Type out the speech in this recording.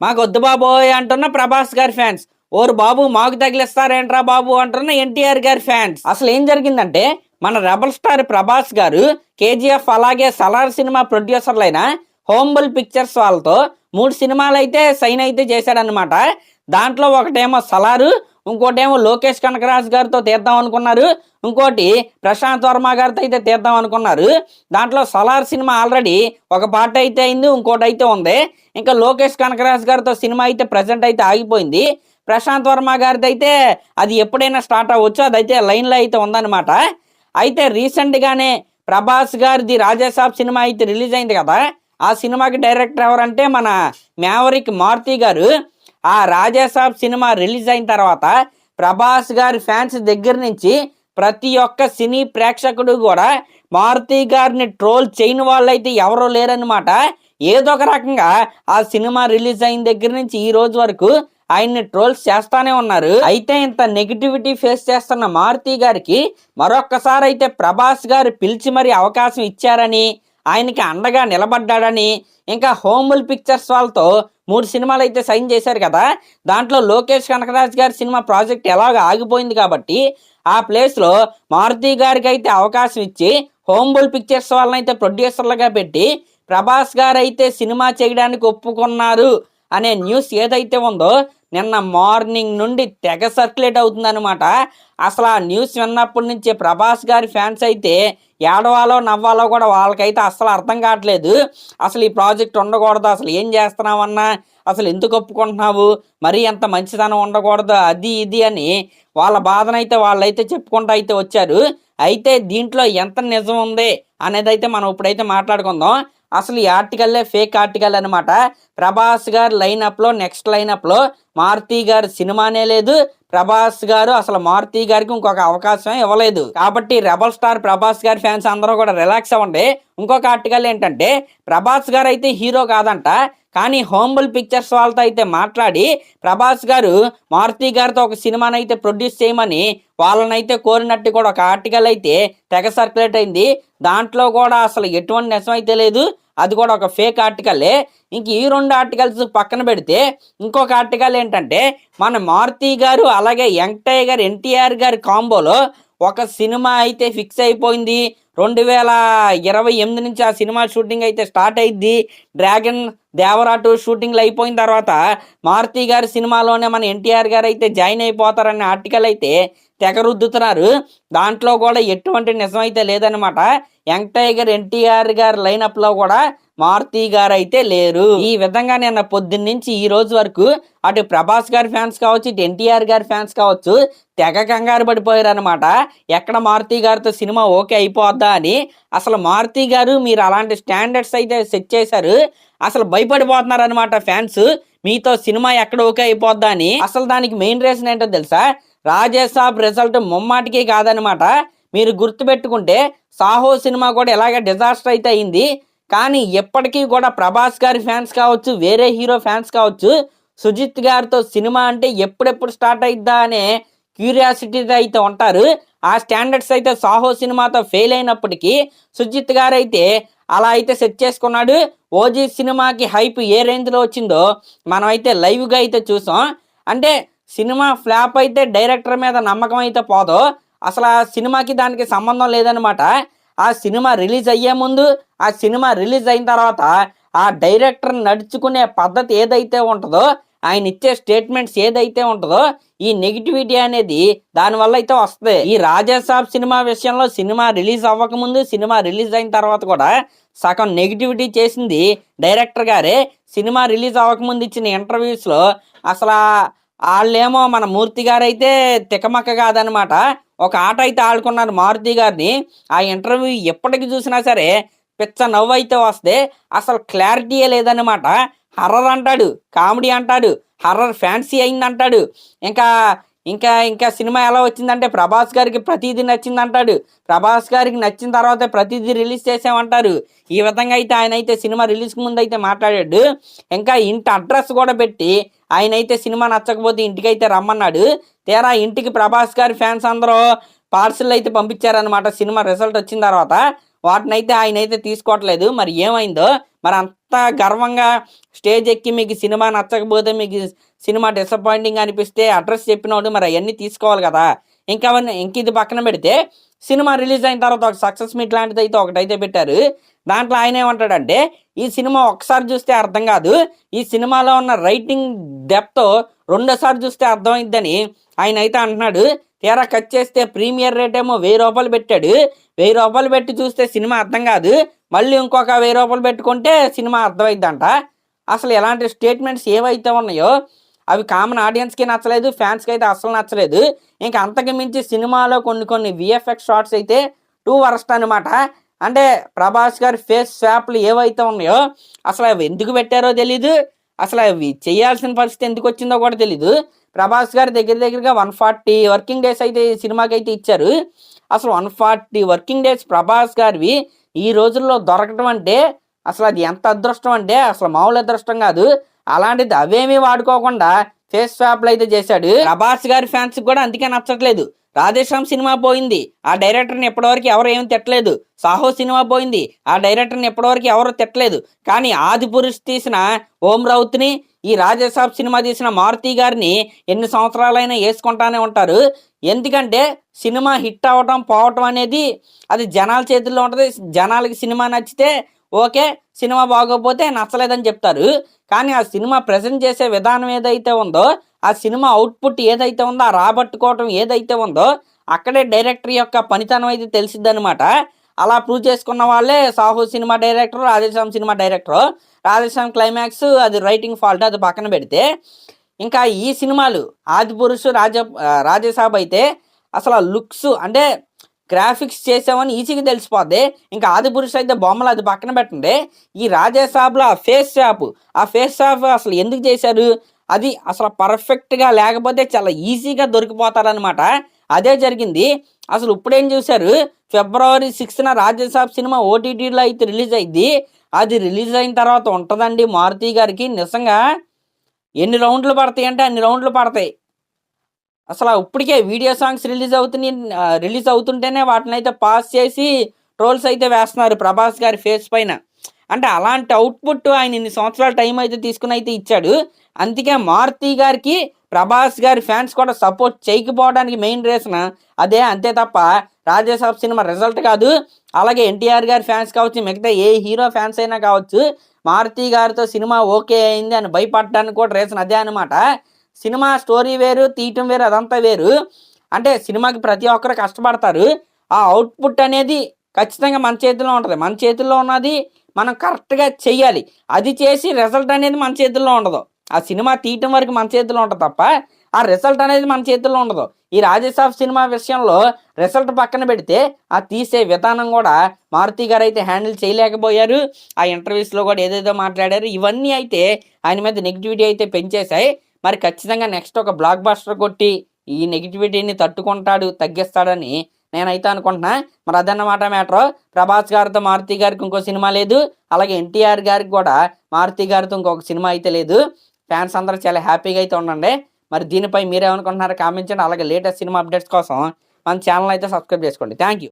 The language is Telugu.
మాకు వద్దు బాబోయ్ అంటున్న ప్రభాస్ గారి ఫ్యాన్స్. ఓరు బాబు మాకు తగిలిస్తారేంట్రా బాబు అంటున్న ఎన్టీఆర్ గారి ఫ్యాన్స్. అసలు ఏం జరిగిందంటే మన రెబల్ స్టార్ ప్రభాస్ గారు కేజీఎఫ్ అలాగే సలార్ సినిమా ప్రొడ్యూసర్లైన హోంబుల్ పిక్చర్స్ వాళ్ళతో మూడు సినిమాలు అయితే సైన్ అయితే చేశాడనమాట దాంట్లో ఒకటేమో సలారు ఇంకోటేమో లోకేష్ కనకరాజ్ గారితో తీద్దాం అనుకున్నారు. ఇంకోటి ప్రశాంత్ వర్మ గారితో అయితే తీద్దాం అనుకున్నారు. దాంట్లో సలార్ సినిమా ఆల్రెడీ ఒక పార్ట్ అయితే అయింది ఇంకోటి అయితే ఉంది. ఇంకా లోకేష్ కనకరాజ్ గారితో సినిమా అయితే ప్రజెంట్ అయితే ఆగిపోయింది. ప్రశాంత్ వర్మ గారిది అయితే అది ఎప్పుడైనా స్టార్ట్ అవ్వచ్చు అదైతే లైన్లో అయితే ఉందన్నమాట. అయితే రీసెంట్గానే ప్రభాస్ గారిది రాజాసాబ్ సినిమా అయితే రిలీజ్ అయింది కదా ఆ సినిమాకి డైరెక్టర్ ఎవరంటే మన మ్యావరిక్ మారుతి గారు. ఆ రాజాసాబ్ సినిమా రిలీజ్ అయిన తర్వాత ప్రభాస్ గారి ఫ్యాన్స్ దగ్గర నుంచి ప్రతి ఒక్క సినీ ప్రేక్షకుడు కూడా మారుతి గారిని ట్రోల్ చేయని వాళ్ళైతే ఎవరో లేరనమాట ఏదో ఒక రకంగా ఆ సినిమా రిలీజ్ అయిన దగ్గర నుంచి ఈ రోజు వరకు ఆయన్ని ట్రోల్స్ చేస్తానే ఉన్నారు. అయితే ఇంత నెగిటివిటీ ఫేస్ చేస్తున్న మారుతి గారికి మరొక్కసారి అయితే ప్రభాస్ గారు పిలిచి మరి అవకాశం ఇచ్చారని ఆయనకి అండగా నిలబడ్డాడని ఇంకా హోముల్ పిక్చర్స్ వాళ్ళతో మూడు సినిమాలు అయితే సైన్ చేశారు కదా. దాంట్లో లోకేష్ కనకరాజ్ గారి సినిమా ప్రాజెక్ట్ ఎలాగ ఆగిపోయింది కాబట్టి ఆ ప్లేస్లో మారుతి గారికి అయితే అవకాశం ఇచ్చి హోంబుల్ పిక్చర్స్ వాళ్ళని అయితే ప్రొడ్యూసర్లుగా పెట్టి ప్రభాస్ గారు అయితే సినిమా చేయడానికి ఒప్పుకున్నారు అనే న్యూస్ ఏదైతే ఉందో నిన్న మార్నింగ్ నుండి తెగ సర్క్యులేట్ అవుతుందన్నమాట. అసలు ఆ న్యూస్ విన్నప్పటి నుంచి ప్రభాస్ గారి ఫ్యాన్స్ అయితే ఏడవాలో నవ్వాలో కూడా వాళ్ళకైతే అసలు అర్థం కావట్లేదు. అసలు ఈ ప్రాజెక్ట్ ఉండకూడదు అసలు ఏం చేస్తున్నావన్నా అసలు ఎందుకు ఒప్పుకుంటున్నావు మరీ ఎంత మంచిదనం ఉండకూడదు అది ఇది అని వాళ్ళ బాధనైతే వాళ్ళైతే చెప్పుకుంటూ అయితే వచ్చారు. అయితే దీంట్లో ఎంత నిజం ఉంది అనేది అయితే మనం ఇప్పుడైతే మాట్లాడుకుందాం. అసలు ఈ ఆర్టికల్లే ఫేక్ ఆర్టికల్ అనమాట ప్రభాస్ గారు లైనప్లో నెక్స్ట్ లైనప్లో మారుతి గారు సినిమానే లేదు. ప్రభాస్ గారు అసలు మారుతి గారికి ఇంకొక అవకాశం ఇవ్వలేదు. కాబట్టి రెబల్ స్టార్ ప్రభాస్ గారి ఫ్యాన్స్ అందరూ కూడా రిలాక్స్ అవ్వండి. ఇంకొక ఆర్టికల్ ఏంటంటే ప్రభాస్ గారు అయితే హీరో కాదంట. కానీ హోంబుల్ పిక్చర్స్ వాళ్ళతో అయితే మాట్లాడి ప్రభాస్ గారు మారుతి గారితో ఒక సినిమాని అయితే ప్రొడ్యూస్ చేయమని వాళ్ళనైతే కోరినట్టు కూడా ఒక ఆర్టికల్ అయితే తెగ సర్క్యులేట్ అయింది. దాంట్లో కూడా అసలు ఎటువంటి నిజం అయితే లేదు. అది కూడా ఒక ఫేక్ ఆర్టికలే ఇంక ఈ రెండు ఆర్టికల్స్ పక్కన పెడితే ఇంకొక ఆర్టికల్ ఏంటంటే మన మారుతి గారు అలాగే వెంకటయ్య గారు ఎన్టీఆర్ గారి కాంబోలో ఒక సినిమా అయితే ఫిక్స్ అయిపోయింది. రెండు వేల ఇరవై ఎనిమిది నుంచి ఆ సినిమా షూటింగ్ అయితే స్టార్ట్ అయింది డ్రాగన్ దేవరాటు షూటింగ్లు అయిపోయిన తర్వాత మారుతి గారి సినిమాలోనే మన ఎన్టీఆర్ గారు అయితే జాయిన్ అయిపోతారనే ఆర్టికల్ అయితే తెగరుద్దుతున్నారు. దాంట్లో కూడా ఎటువంటి నిజం అయితే లేదనమాట వెంకటయ్య గారు ఎన్టీఆర్ గారి లైనప్లో కూడా మారుతి గారు అయితే లేరు. ఈ విధంగా నిన్న పొద్దున్న నుంచి ఈ రోజు వరకు అటు ప్రభాస్ గారి ఫ్యాన్స్ కావచ్చు ఇటు ఎన్టీఆర్ గారి ఫ్యాన్స్ కావచ్చు తెగ కంగారు పడిపోయారు అనమాట ఎక్కడ మారుతి గారితో సినిమా ఓకే అయిపోద్దా అని అసలు మారుతి గారు మీరు అలాంటి స్టాండర్డ్స్ అయితే సెట్ చేశారు. అసలు భయపడిపోతున్నారు అనమాట ఫ్యాన్స్. మీతో సినిమా ఎక్కడ ఓకే అయిపోద్దా అని అసలు దానికి మెయిన్ రీజన్ ఏంటో తెలుసా? రాజేష్ సాబ్ రిజల్ట్ ముమ్మాటికి కాదనమాట మీరు గుర్తుపెట్టుకుంటే సాహో సినిమా కూడా ఎలాగ డిజాస్టర్ అయితే అయింది. కానీ ఎప్పటికీ కూడా ప్రభాస్ గారి ఫ్యాన్స్ కావచ్చు వేరే హీరో ఫ్యాన్స్ కావచ్చు సుజిత్ గారితో సినిమా అంటే ఎప్పుడెప్పుడు స్టార్ట్ అయిద్దా అనే క్యూరియాసిటీ అయితే ఉంటారు. ఆ స్టాండర్డ్స్ అయితే సాహో సినిమాతో ఫెయిల్ అయినప్పటికీ సుజిత్ గారు అయితే అలా అయితే సెట్ చేసుకున్నాడు. ఓజీ సినిమాకి హైప్ ఏ రేంజ్లో వచ్చిందో మనం అయితే లైవ్గా అయితే చూసాం. అంటే సినిమా ఫ్లాప్ అయితే డైరెక్టర్ మీద నమ్మకం అయితే పోదో. అసలు ఆ సినిమాకి దానికి సంబంధం లేదనమాట ఆ సినిమా రిలీజ్ అయ్యే ముందు ఆ సినిమా రిలీజ్ అయిన తర్వాత ఆ డైరెక్టర్ నడుచుకునే పద్ధతి ఏదైతే ఉంటుందో ఆయన ఇచ్చే స్టేట్మెంట్స్ ఏదైతే ఉంటుందో ఈ నెగిటివిటీ అనేది దానివల్ల అయితే వస్తుంది. ఈ రాజాసాబ్ సినిమా విషయంలో సినిమా రిలీజ్ అవ్వకముందు సినిమా రిలీజ్ అయిన తర్వాత కూడా సగం నెగిటివిటీ చేసింది డైరెక్టర్ గారే. సినిమా రిలీజ్ అవ్వకముందు ఇచ్చిన ఇంటర్వ్యూస్లో అసలు వాళ్ళేమో మన మూర్తి గారైతే తికమక్క కాదనమాట. ఒక ఆట అయితే ఆడుకున్నారు మారుతి గారిని. ఆ ఇంటర్వ్యూ ఎప్పటికి చూసినా సరే పిచ్చ నవ్వు అయితే వస్తే అసలు క్లారిటీయే లేదనమాట హర్రర్ అంటాడు కామెడీ అంటాడు హర్రర్ ఫ్యాన్సీ అయింది అంటాడు ఇంకా ఇంకా ఇంకా సినిమా ఎలా వచ్చిందంటే ప్రభాస్ గారికి ప్రతిదీ నచ్చింది అంటాడు ప్రభాస్ గారికి నచ్చిన తర్వాత ప్రతిదీ రిలీజ్ చేసామంటారు ఈ విధంగా అయితే ఆయన అయితే సినిమా రిలీజ్కి ముందు అయితే మాట్లాడాడు. ఇంకా ఇంటి అడ్రస్ కూడా పెట్టి ఆయన అయితే సినిమా నచ్చకపోతే ఇంటికి అయితే రమ్మన్నాడు. తీరా ఇంటికి ప్రభాస్ గారి ఫ్యాన్స్ అందరూ పార్సిల్ అయితే పంపించారనమాట సినిమా రిజల్ట్ వచ్చిన తర్వాత వాటినైతే ఆయన అయితే తీసుకోవట్లేదు. మరి ఏమైందో? మరి అంత గర్వంగా స్టేజ్ ఎక్కి మీకు సినిమా నచ్చకపోతే మీకు సినిమా డిసప్పాయింటింగ్ అనిపిస్తే అడ్రస్ చెప్పినోడు మరి అవన్నీ తీసుకోవాలి కదా. ఇంకా అవన్నీ ఇంక ఇది పక్కన పెడితే సినిమా రిలీజ్ అయిన తర్వాత ఒక సక్సెస్ మీట్ లాంటిది అయితే ఒకటైతే పెట్టారు. దాంట్లో ఆయన ఏమంటాడంటే ఈ సినిమా ఒకసారి చూస్తే అర్థం కాదు. ఈ సినిమాలో ఉన్న రైటింగ్ డెప్త్ రెండోసారి చూస్తే అర్థమైద్దని ఆయన అయితే అంటున్నాడు. తీరా కట్ చేస్తే ప్రీమియర్ రేట్ ఏమో వెయ్యి రూపాయలు పెట్టాడు. వెయ్యి రూపాయలు పెట్టి చూస్తే సినిమా అర్థం కాదు. మళ్ళీ ఇంకొక వెయ్యి రూపాయలు పెట్టుకుంటే సినిమా అర్థమైందంట. అసలు ఎలాంటి స్టేట్మెంట్స్ ఏవైతే ఉన్నాయో అవి కామన్ ఆడియన్స్కి నచ్చలేదు ఫ్యాన్స్కి అయితే అసలు నచ్చలేదు. ఇంకా అంతకు మించి సినిమాలో కొన్ని కొన్ని విఎఫ్ఎక్స్ షార్ట్స్ అయితే టూ వరస్ట్ అనమాట అంటే ప్రభాస్ గారి ఫేస్ స్వాప్లు ఏవైతే ఉన్నాయో అసలు అవి ఎందుకు పెట్టారో తెలీదు. అసలు అవి చేయాల్సిన పరిస్థితి ఎందుకు వచ్చిందో కూడా తెలీదు. ప్రభాస్ గారి దగ్గర దగ్గరగా వన్ ఫార్టీ వర్కింగ్ డేస్ అయితే సినిమాకి అయితే ఇచ్చారు. అసలు one forty working days Prabhas గారివి ఈ రోజుల్లో దొరకటం అంటే అసలు అది ఎంత అదృష్టం అంటే అసలు మామూలు అదృష్టం కాదు. అలాంటిది అవేమీ వాడుకోకుండా ఫేస్ స్వాప్లు అయితే చేశాడు. ప్రభాస్ గారి ఫ్యాన్స్ కూడా అందుకే నచ్చట్లేదు. రాధేశ్యామ్ సినిమా పోయింది. ఆ డైరెక్టర్ని ఎప్పటివరకు ఎవరు ఏం తిట్టలేదు. సాహో సినిమా పోయింది. ఆ డైరెక్టర్ని ఎప్పటివరకు ఎవరు తిట్టలేదు. కానీ ఆది పురుష్ తీసిన ఓం రౌత్ని ఈ రాజేశాబ్ సినిమా తీసిన మారుతి గారిని ఎన్ని సంవత్సరాలైనా వేసుకుంటానే ఉంటారు. ఎందుకంటే సినిమా హిట్ అవ్వటం పోవటం అనేది అది జనాల చేతుల్లో ఉంటుంది. జనాలకి సినిమా నచ్చితే ఓకే సినిమా బాగోకపోతే నచ్చలేదని చెప్తారు. కానీ ఆ సినిమా ప్రజెంట్ చేసే విధానం ఏదైతే ఉందో ఆ సినిమా అవుట్పుట్ ఏదైతే ఉందో ఆ రాబట్టుకోవటం ఏదైతే ఉందో అక్కడే డైరెక్టర్ యొక్క పనితనం అయితే తెలిసిద్దనమాట అలా ప్రూవ్ చేసుకున్న వాళ్ళే Saaho cinema director Radheshyam cinema director. Radheshyam climax అది రైటింగ్ ఫాల్ట్ అది పక్కన పెడితే ఇంకా ఈ సినిమాలు ఆది పురుషు రాజ రాజసాబ్ అయితే అసలు ఆ లుక్స్ అంటే గ్రాఫిక్స్ చేసామని ఈజీగా తెలిసిపోద్ది. ఇంకా ఆదిపురుషు అయితే బొమ్మలు అది పక్కన పెట్టండి. ఈ రాజేసాబ్లో ఆ ఫేస్ షాప్ ఆ ఫేస్ షాప్ అసలు ఎందుకు చేశారు? అది అసలు పర్ఫెక్ట్గా లేకపోతే చాలా ఈజీగా దొరికిపోతారనమాట అదే జరిగింది. అసలు ఇప్పుడేం చూశారు? ఫిబ్రవరి సిక్స్త్న రాజ్యసభ సినిమా ఓటీటీలో అయితే రిలీజ్ అయింది. అది రిలీజ్ అయిన తర్వాత ఉంటుందండి మారుతి గారికి. నిజంగా ఎన్ని రౌండ్లు పడతాయి అంటే అన్ని రౌండ్లు పడతాయి. అసలు ఇప్పటికే వీడియో సాంగ్స్ రిలీజ్ అవుతున్నాయి రిలీజ్ అవుతుంటేనే వాటిని అయితే పాస్ చేసి ట్రోల్స్ అయితే వేస్తున్నారు ప్రభాస్ గారి ఫేస్ పైన. అంటే అలాంటి అవుట్పుట్ ఆయన ఇన్ని సంవత్సరాల టైం అయితే తీసుకుని అయితే ఇచ్చాడు. అందుకే మారుతి గారికి ప్రభాస్ గారి ఫ్యాన్స్ కూడా సపోర్ట్ చేయకపోవడానికి మెయిన్ రీజన్ అదే అంతే తప్ప రాజేసాబ్ సినిమా రిజల్ట్ కాదు. అలాగే ఎన్టీఆర్ గారి ఫ్యాన్స్ కావచ్చు మిగతా ఏ హీరో ఫ్యాన్స్ అయినా కావచ్చు మారుతి గారితో సినిమా ఓకే అయింది అని భయపడడానికి కూడా రీజన్ అదే అనమాట సినిమా స్టోరీ వేరు తీయటం వేరు అదంతా వేరు. అంటే సినిమాకి ప్రతి ఒక్కరు కష్టపడతారు. ఆ అవుట్పుట్ అనేది ఖచ్చితంగా మన చేతిలో ఉంటుంది. మన చేతుల్లో ఉన్నది మనం కరెక్ట్గా చెయ్యాలి. అది చేసి రిజల్ట్ అనేది మన చేతుల్లో ఉండదు. ఆ సినిమా తీయటం వరకు మన చేతిలో ఉంటుంది తప్ప ఆ రిజల్ట్ అనేది మన చేతుల్లో ఉండదు. ఈ రాజేశాఫ్ సినిమా విషయంలో రిజల్ట్ పక్కన పెడితే ఆ తీసే విధానం కూడా మారుతి గారు అయితే హ్యాండిల్ చేయలేకపోయారు. ఆ ఇంటర్వ్యూస్లో కూడా ఏదేదో మాట్లాడారు. ఇవన్నీ అయితే ఆయన మీద నెగిటివిటీ అయితే పెంచేశాయి. మరి ఖచ్చితంగా నెక్స్ట్ ఒక బ్లాక్ బాస్టర్ కొట్టి ఈ నెగిటివిటీని తట్టుకుంటాడు తగ్గిస్తాడని నేనైతే అనుకుంటున్నా. మరి అదన్నమాట మ్యాటర్ ప్రభాస్ గారితో మారుతి గారికి ఇంకో సినిమా లేదు. అలాగే ఎన్టీఆర్ గారికి కూడా మారుతి గారితో ఇంకొక సినిమా అయితే లేదు. ఫ్యాన్స్ అందరూ చాలా హ్యాపీగా అయితే ఉండండి. మరి దీనిపై మీరేమనుకుంటున్నారో కామెంట్ చేయండి. అలాగే లేటెస్ట్ సినిమా అప్డేట్స్ కోసం మన ఛానల్ అయితే సబ్స్క్రైబ్ చేసుకోండి. Thank you